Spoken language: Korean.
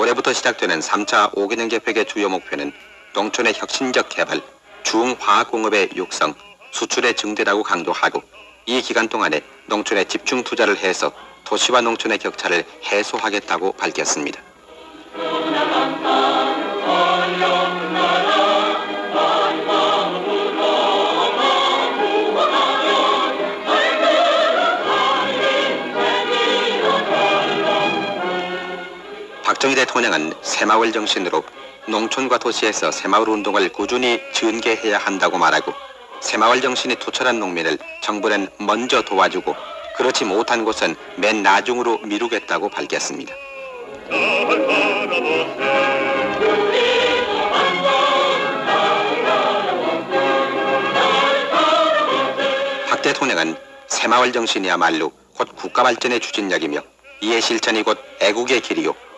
올해부터 시작되는 3차 5개년 계획의 주요 목표는 농촌의 혁신적 개발, 중화학공업의 육성, 수출의 증대라고 강조하고 이 기간 동안에 농촌에 집중 투자를 해서 도시와 농촌의 격차를 해소하겠다고 밝혔습니다. 박정희 대통령은 새마을 정신으로 농촌과 도시에서 새마을 운동을 꾸준히 전개해야 한다고 말하고 새마을 정신이 투철한 농민을 정부는 먼저 도와주고 그렇지 못한 곳은 맨 나중으로 미루겠다고 밝혔습니다. 박 대통령은 새마을 정신이야말로 곧 국가 발전의 추진력이며 이의 실천이 곧 애국의 길이요